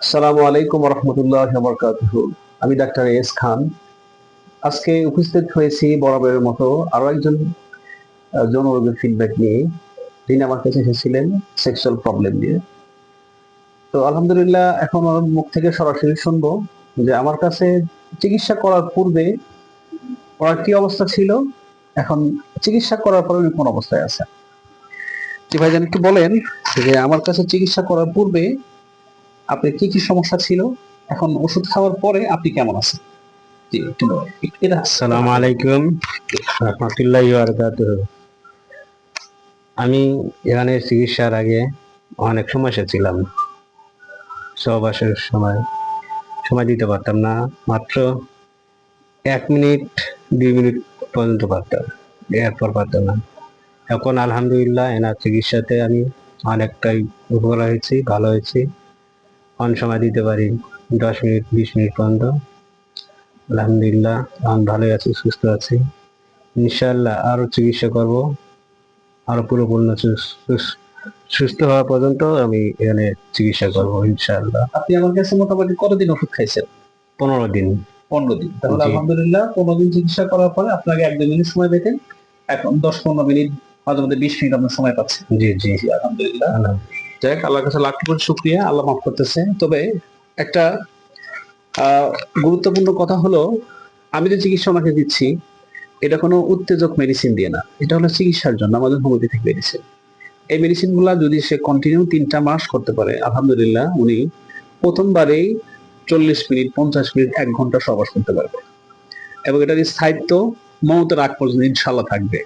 আসসালামু আলাইকুম রহমতুল্লাহ বরকাতুহ আমি ডাক্তার এস খান। আজকে উপস্থিত হয়েছি বরাবরের মতো আরও একজন আহ, যৌন রোগের ফিডব্যাক নিয়ে। তিনি আমার কাছে এসেছিলেন সেক্সুয়াল প্রবলেম নিয়ে। তো আলহামদুলিল্লাহ এখন ওর মুখ থেকে সরাসরি শুনব যে আমার কাছে চিকিৎসা করার পূর্বে ওনার কি অবস্থা ছিল? এখন চিকিৎসা করার পরে উনি কোন অবস্থায় আছে জি ভাইজান একটু বলেন যে আমার কাছে চিকিৎসা করার পূর্বে আপনার কি কি সমস্যা ছিল? এখন ওষুধ খাওয়ার পরে আপনি কেমন আছেন? আসসালামু আলাইকুম। রহমতুল্লাহ আমি এখানে চিকিৎসার আগে অনেক সমস্যা ছিলাম। সহবাসের সময় সময় দিতে পারতাম না। মাত্র এক মিনিট, দুই মিনিট পর্যন্ত পারতাম। এরপর পারতাম না। এখন আলহামদুলিল্লাহ, এনার চিকিৎসাতে আমি অনেকটাই উপকার হয়েছি, ভালো হয়েছি। অন সময় দিতে পারি। দশ মিনিট বিশ মিনিট পর্যন্ত। আলহামদুলিল্লাহ আমি ভালোই আছি সুস্থ আছি। ইনশাআল্লাহ আরও চিকিৎসা করব। আরও পুরোপূর্ণ সুস- সুস- সুস্থ হওয়া পর্যন্ত আমি এখানে চিকিৎসা করব ইনশাআল্লাহ। আপনি আমার কাছে মোটামুটি কতদিন ওষুধ খাইছেন? পনেরো দিন। পনেরো দিন। তাহলে আলহামদুলিল্লাহ পনেরো দিন চিকিৎসা করার পরে আপনাকে এক দুই মিনিট সময় পেতেন এখন দশ পনেরো মিনিট মাঝে মধ্যে বিশ মিনিট আপনার সময় পাচ্ছেন। জি জি। আলহামদুলিল্লাহ। যাই হোক আল্লাহর কাছে লাখ কোটি শুক্রিয়া, আল্লাহ মাফ করতেছে। তবে একটা গুরুত্বপূর্ণ কথা হলো, আমি যে চিকিৎসা ওনাকে দিচ্ছি, এটা কোনো উত্তেজক মেডিসিন দিয়ে না। এটা হলো চিকিৎসার জন্য, আমাদের হোমিওপ্যাথিক মেডিসিন এই মেডিসিনগুলা যদি সে কন্টিনিউ তিনটা মাস করতে পারে, আলহামদুলিল্লাহ উনি প্রথমবারেই চল্লিশ মিনিট, পঞ্চাশ মিনিট, এক ঘণ্টা সবাস করতে পারবে। এবং এটার স্থায়িত্ব মমতার আগ পর্যন্ত ইনশাল্লাহ থাকবে।